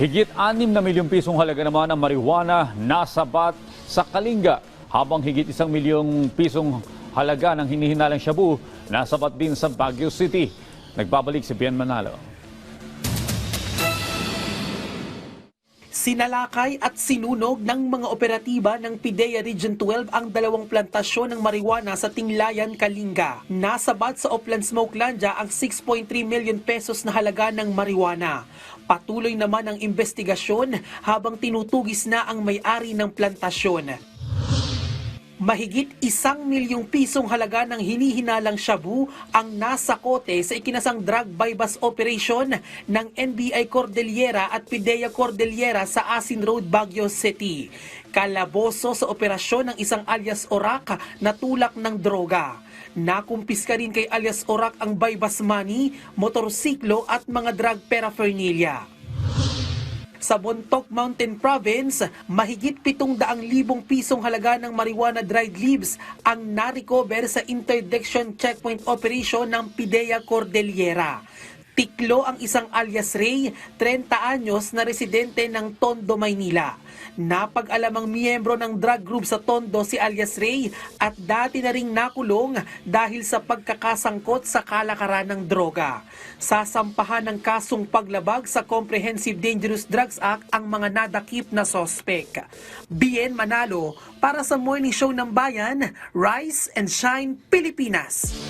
Higit 6 na milyong pisong halaga naman ang marijuana nasabat sa Kalinga, habang higit isang milyong pisong halaga ng hinihinalang shabu nasabat din sa Baguio City. Nagbabalik si Bien Manalo. Sinalakay at sinunog ng mga operatiba ng PIDEA Region 12 ang dalawang plantasyon ng marijuana sa Tinglayan, Kalinga. Nasabat sa Oplan Smokelandia ang 6.3 million pesos na halaga ng marijuana. Patuloy naman ang investigasyon habang tinutugis na ang may-ari ng plantasyon. Mahigit isang milyong pisong halaga ng hinihinalang shabu ang nasa kote sa ikinasang drug bypass operation ng NBI Cordillera at PIDEA Cordillera sa Asin Road, Baguio City. Kalaboso sa operasyon ng isang alias Orak na tulak ng droga. Nakumpiska rin kay alias Orak ang bypass money, motorsiklo at mga drug paraphernalia. Sa Bontoc Mountain Province, mahigit 700,000 pisong halaga ng marijuana dried leaves ang narecover sa interdiction checkpoint operation ng PIDEA Cordillera. Tiklo ang isang alias Ray, 30 anyos na residente ng Tondo, Maynila. Napag-alamang miyembro ng drug group sa Tondo si alias Ray at dati na ring nakulong dahil sa pagkakasangkot sa kalakaran ng droga. Sasampahan ng kasong paglabag sa Comprehensive Dangerous Drugs Act ang mga nadakip na sospek. Bien Manalo para sa Morning Show ng Bayan, Rise and Shine Pilipinas.